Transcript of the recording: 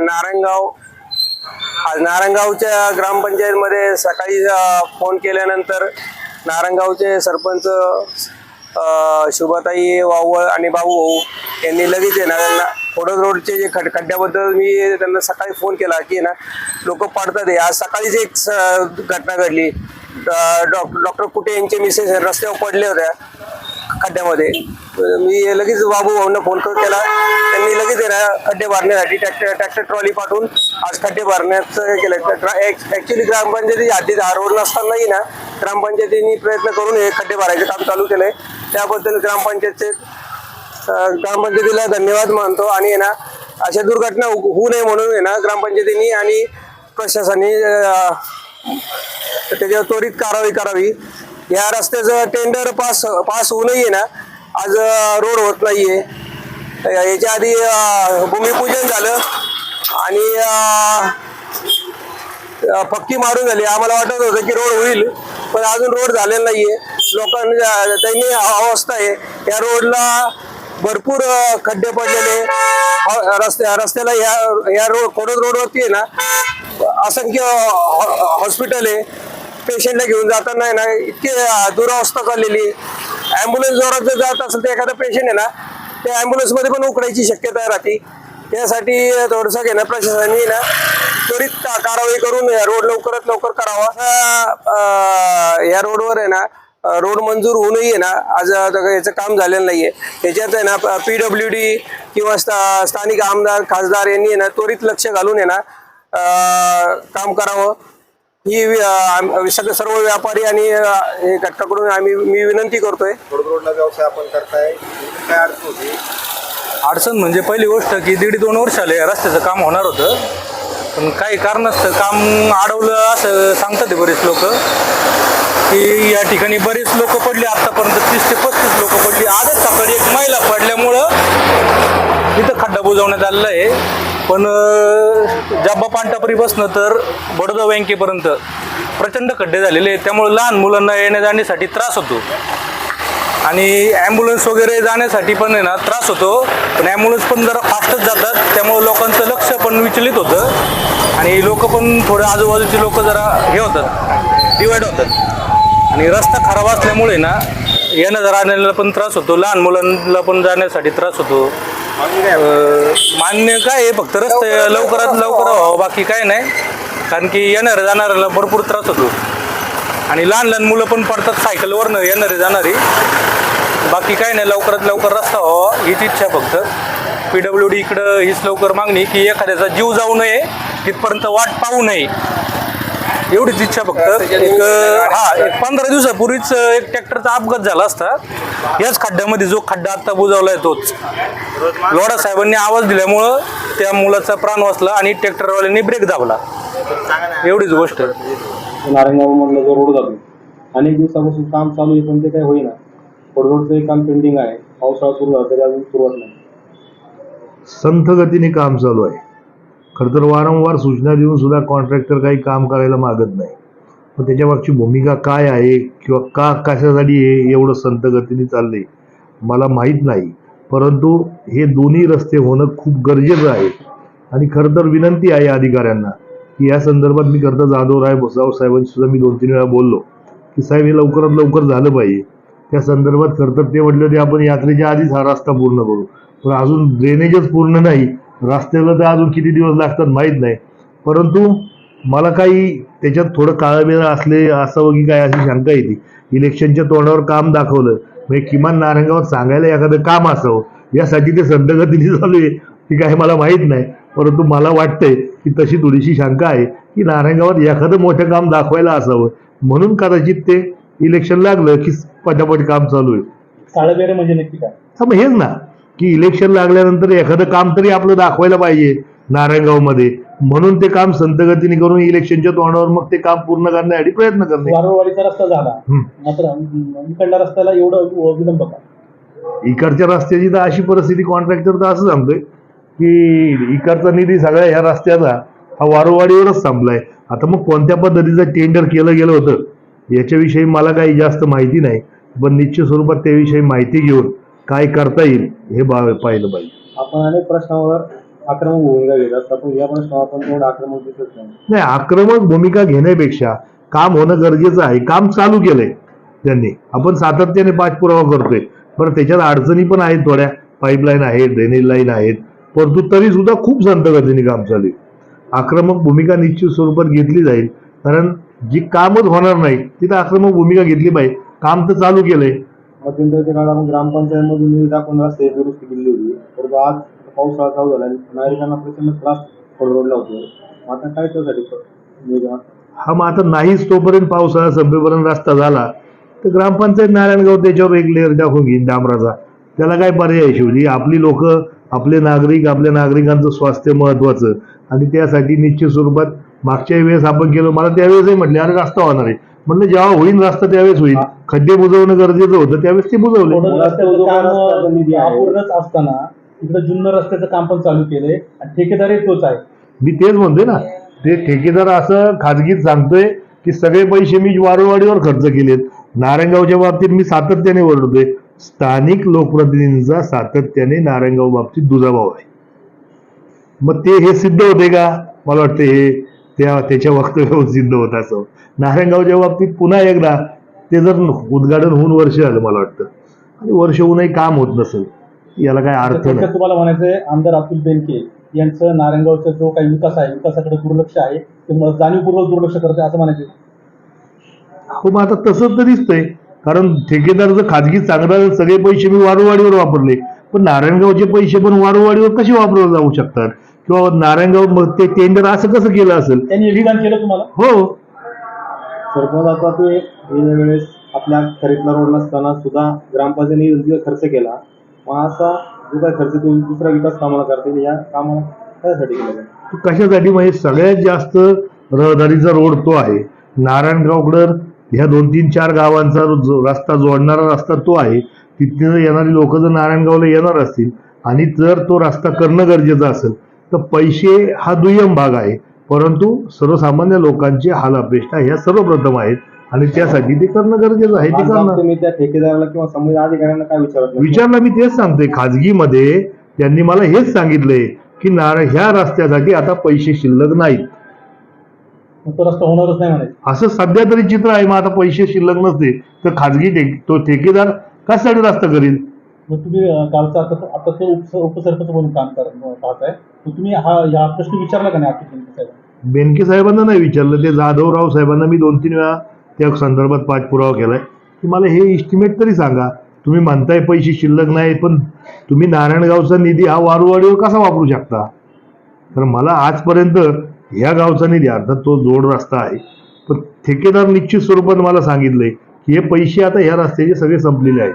नारायणगाव आज नारायणगावच्या ग्रामपंचायतमध्ये सकाळी फोन केल्यानंतर नारायणगावचे सरपंच अ, शुभाताई वावळ आणि बाबू भाऊ यांनी लगेच आहे ना त्यांना फोडत रोडचे जे खड खड्ड्याबद्दल मी त्यांना सकाळी फोन केला की ना लोक पडतात आहे. आज सकाळीच एक स- घटना घडली. डॉक्टर डॉक्टर कुटे यांचे मिसेस रस्त्यावर पडले होत्या खड्ड्यामध्ये. मी लगेच बाबू भाऊंना फोन केला त्यांनी लगेच खड्डे भरण्यासाठी ट्रॅक्टर ट्रॅक्टर ट्रॉली पाठवून आज खड्डे भरण्याचं केलं ऍक्च्युली ग्रामपंचायती आधी हा रोड नसतानाही ना ग्रामपंचायतीने प्रयत्न करून हे खड्डे भरायचे काम चालू केलंय. त्याबद्दल ग्रामपंचायतचे ग्रामपंचायतीला धन्यवाद मानतो आणि आहे ना अशा दुर्घटना होऊ नये म्हणून आहे ना ग्रामपंचायतीने आणि प्रशासनाने तर त्याच्यावर त्वरित कारवाई करावी. या रस्त्याचं टेंडर पास पास होऊनही आहे ना. आज रोड होत नाहीये. आहे याच्या आधी भूमिपूजन झालं. आणि पक्की मारून झाली. आम्हाला वाटत होतं की रोड होईल पण अजून रोड झालेला नाहीये. आहे अं, दयनीय अवस्था आहे. या रोडला भरपूर खड्डे पडलेले. रस्त्या रस्त्याला या या रोड कोडद रोडवरती आहे ना असंख्य हॉ- हॉस्पिटल आहे. पेशंटला घेऊन जाताना आहे ना इतकी दुरावस्था चाललेली ॲम्ब्युलन्स जोरात जर जात असेल तर एखादा पेशंट आहे ना त्या ॲम्ब्युलन्समध्ये पण उकडायची शक्यता राहते त्यासाठी थोडंसं घेणं ना प्रशासनाने ना त्वरित का- कारवाई करून या रोड लवकरात लवकर करावा. या रोडवर आहे ना रोड मंजूर होऊनही आहे ना आज याचं काम झालेलं नाही आहे त्याच्यात आहे ना पी डब्ल्यू डी किंवा स्था- स्थानिक आमदार खासदार यांनी आहे ना त्वरित लक्ष घालून आहे ना काम करावं. ही वि- आम- सगळे सर्व व्यापारी आणि हे घटकाकडून आम्ही मी विनंती करतोय. रोडला व्यवसाय आपण करताय. काय अडचण होती? अडचण म्हणजे पहिली गोष्ट की दीड दोन वर्ष आले रस्त्याचं काम होणार होतं. पण काही कारणास्तव काम अडवलं असं सांगतात ते बरेच लोक. की या ठिकाणी बरेच लोक पडले आतापर्यंत तीस ते पस्तीस लोक पडली. आजच सकाळी एक महिला पडल्यामुळं बुजवण्यात आलेलं आहे. पण जाब्बा पांटापरीपासनं बसणं तर बडोदा बँकेपर्यंत प्रचंड खड्डे झालेले आहेत. त्यामुळे लहान मुलांना येण्या जाण्यासाठी त्रास होतो. आणि ॲम्ब्युलन्स वगैरे जाण्यासाठी पण आहे ना त्रास होतो. पण ॲम्ब्युलन्स पण जरा फास्टच जातात. त्यामुळे लोकांचं लक्ष पण विचलित होतं. आणि लोक पण थोडे आजूबाजूचे लोक जरा हे होतात डिवाईड होतात. आणि रस्ता खराब असल्यामुळे ना येणं जाण्याला पण त्रास होतो. लहान मुलांना पण जाण्यासाठी त्रास होतो. मान्य काय आहे फक्त रस्ते लवकरात लवकर व्हावं बाकी काय नाही. कारण की येणार जाणाऱ्याला भरपूर त्रास होतो. आणि लहान लहान मुलं पण पडतात सायकलवरनं येणारे जाणारी. बाकी काय नाही लवकरात लवकर रस्ता व्हावा हीच इच्छा फक्त. पी डब्ल्यू डी इकडं हीच लवकर मागणी की एखाद्याचा जीव जाऊ नये तिथपर्यंत वाट पाहू नये. एवढीच इच्छा फक्त. एक हा एक पंधरा दिवसापूर्वीच एक ट्रॅक्टरचा अपघात झाला असता. याच खड्ड्यामध्ये जो खड्डा आता बुजवलाय तोच. लोढा साहेबांनी आवाज दिल्यामुळं त्या मुलाचा प्राण वाचला आणि ट्रॅक्टरवाल्यांनी ब्रेक दाबला. एवढीच गोष्ट. नारायणगावमधला जो रोड जातो अनेक दिवसापासून काम चालू आहे पण ते काही होईना. रोडचं काम पेंडिंग आहे. पावसाळा सुरू झाला तरी अजून सुरुवात नाही. संथ गतीने काम चालू आहे. खरं तर वारंवार सूचना देऊन सुद्धा कॉन्ट्रॅक्टर काही काम करायला मागत नाही. मग त्याच्या मागची भूमिका काय आहे किंवा का कशासाठी हे एवढं संथ गतीने चाललंय मला माहीत नाही. परंतु हे दोन्ही रस्ते होणं खूप गरजेचं आहे. आणि खरं तर विनंती आहे अधिकाऱ्यांना की या संदर्भात मी करता जाधव जाधवराय भुसाव साहेबांशी सुद्धा मी दोन तीन वेळा बोललो की साहेब हे लवकरात लवकर झालं पाहिजे. त्या संदर्भात खरं तर ते म्हटलं ते आपण यात्रेच्या आधीच हा रस्ता पूर्ण करू. पण अजून ड्रेनेजच पूर्ण नाही. रस्त्याला तर अजून किती दिवस लागतात माहीत नाही. परंतु मला काही त्याच्यात थोडं काळबेळ असले असावं की काय अशी शंका येते. इलेक्शनच्या तोंडावर काम दाखवलं. म्हणजे किमान नारायणगावात सांगायला एखादं काम असावं. यासाठी ते संत गतीने चालू आहे की काय मला माहीत नाही. परंतु मला वाटतंय की तशी थोडीशी शंका आहे की नारायणगावात एखादं मोठं काम दाखवायला असावं. म्हणून कदाचित ते इलेक्शन लागलं की पटापट काम चालू आहे. काळबेरे म्हणजे नक्की काय? हेच ना. की इलेक्शन लागल्यानंतर एखादं काम तरी आपलं दाखवायला पाहिजे नारायणगावमध्ये. म्हणून ते काम संत गतीने करून इलेक्शनच्या तोंडावर मग ते काम पूर्ण करण्यासाठी प्रयत्न करणे. वारंवारीचा रस्ता झाला. मात्र इकडल्या रस्त्याला एवढं विलंब का इकडच्या रस्त्याची तर अशी परिस्थिती कॉन्ट्रॅक्टर तर असं सांगतोय की इकडचा निधी सगळ्या ह्या रस्त्याचा हा वारंवारीवरच संपलाय. आता मग कोणत्या पद्धतीचं टेंडर केलं गेलं होतं याच्याविषयी मला काही जास्त माहिती नाही. पण निश्चित स्वरूपात त्याविषयी माहिती घेऊन काय करता येईल हे बा पाहिलं पाहिजे आपण अनेक प्रश्नावर आक्रमक भूमिका घेत असतो पण या प्रश्नावर आपण तेवढं आक्रमक दिसत नाही. नाही आक्रमक भूमिका घेण्यापेक्षा काम होणं गरजेचं आहे. काम चालू केलंय त्यांनी. आपण सातत्याने पाठपुरावा करतोय. बरं त्याच्यात अडचणी पण आहेत थोड्या. पाईपलाईन आहेत ड्रेनेज लाईन आहेत. परंतु तरी सुद्धा खूप संत गतीने काम चालू आहे. आक्रमक भूमिका निश्चित स्वरूपात घेतली जाईल. कारण जी कामच होणार नाही तिथं आक्रमक भूमिका घेतली पाहिजे. काम तर चालू केलंय. मध्यंतरीच्या काळात आपण ग्रामपंचायतमधून निधी दाखवून रस्ते दुरुस्ती केली होती. परंतु आज पावसाळा चालू झाला आणि नागरिकांना प्रचंड त्रास रोडला होतो. मग आता काय त्यासाठी नियोजन हा मग आता नाहीच तोपर्यंत पावसाळा संपेपर्यंत रस्ता झाला. तर ग्रामपंचायत नारायणगाव त्याच्यावर एक लेअर टाकून घेईन डांबराचा त्याला काय पर्याय शिवजी आपली लोक आपले नागरिक आपल्या नागरिकांचं स्वास्थ्य महत्वाचं आणि त्यासाठी निश्चित स्वरूपात मागच्या वेळेस आपण गेलो मला त्यावेळेसही म्हटले अरे रस्ता होणार आहे. म्हटलं जेव्हा होईल रस्ता त्यावेळेस होईल. खड्डे बुजवणं गरजेचं होतं त्यावेळेस ते बुजवले. रस्त्याचं काम. अपूर्णच असताना इकडे जुन्नर रस्त्याचं काम पण चालू केलंय आणि ठेकेदारही तोच आहे. मी तेच म्हणतोय ना ते ठेकेदार असं खाजगीत सांगतोय की सगळे पैसे मी वारंवारीवर खर्च केलेत. नारायणगावच्या बाबतीत मी सातत्याने ओरडतोय. स्थानिक लोकप्रतिनिधींचा सातत्याने नारायणगाव बाबतीत दुजाभाव आहे. मग ते हे सिद्ध होते का? मला वाटतं हे त्या त्याच्या वक्तव्यावर सिद्ध होत असं. नारायणगावच्या बाबतीत पुन्हा एकदा ते जर उद्घाटन होऊन वर्ष झालं मला वाटतं. आणि वर्ष होऊनही काम होत नसेल. याला काय अर्थ नाही. तुम्हाला म्हणायचंय आमदार अतुल बेनके यांचं नारायणगावचा जो काही विकास आहे विकासाकडे दुर्लक्ष आहे ते जाणीवपूर्वक दुर्लक्ष करते असं म्हणायचं. हो मग आता तसंच तर दिसतंय. कारण ठेकेदारचं खाजगी चांगला सगळे पैसे मी वारुवाडीवर वापरले. पण नारायणगावचे पैसे पण वारुवाडीवर कसे वापरले जाऊ शकतात? किंवा नारायणगाव मग ते टेंडर असं कसं केलं असेल? त्यांनी योगदान केलं तुम्हाला? हो. सरपंच आता ते वेळेस आपल्या खरीपला रोड नसताना सुद्धा ग्रामपंचायतीने योग्य खर्च केला मग असा जो काय खर्च तो दुसऱ्या विकास कामाला करतील या कामाला कशासाठी केला जाईल? तो कशासाठी? म्हणजे सगळ्यात जास्त रहदारीचा रोड तो आहे. नारायणगावकडं ह्या दोन तीन चार गावांचा जो रस्ता जोडणारा रस्ता तो आहे. तिथे येणारी लोक जर नारायणगावला येणार असतील आणि जर तो रस्ता करणं गरजेचं असेल तर पैसे हा दुय्यम भाग आहे. परंतु सर्वसामान्य लोकांची हाल अपेक्षा ह्या सर्वप्रथम आहेत आणि त्यासाठी ते करणं गरजेचं आहे ते करणं. तुम्ही त्या ठेकेदाराला किंवा संबंधित अधिकाऱ्यांना काय विचारत नाही? विचारला मी तेच सांगतोय. खाजगीमध्ये त्यांनी मला हेच सांगितलंय की नार ह्या रस्त्यासाठी आता पैसे शिल्लक नाहीत. मग तो रस्ता होणारच नाही म्हणायचं असं सध्या तरी चित्र आहे मग आता पैसे शिल्लक नसते तर खाजगी तो ठेकेदार कशासाठी रस्ता करील? मग तुम्ही अं, गावचा आता तो- आता तो उप उपसरपंच म्हणून काम करत पाहताय. मग तुम्ही हा या प्रश्न विचारला का नाही साहेबांना? बेनके साहेबांना नाही विचारलं. ते जाधवराव साहेबांना मी दोन तीन वेळा त्या संदर्भात पाठपुरावा केलाय. की मला हे इस्टिमेट तरी सांगा. तुम्ही म्हणताय पैसे शिल्लक नाही पण तुम्ही नारायणगावचा निधी हा वारुवाडीवर कसा वापरू शकता? तर मला आजपर्यंत ह्या गावचा निधी अर्थात तो जोड रस्ता आहे पण ठेकेदार निश्चित स्वरूपात मला सांगितलंय की हे पैसे आता ह्या रस्त्याचे सगळे संपलेले आहेत.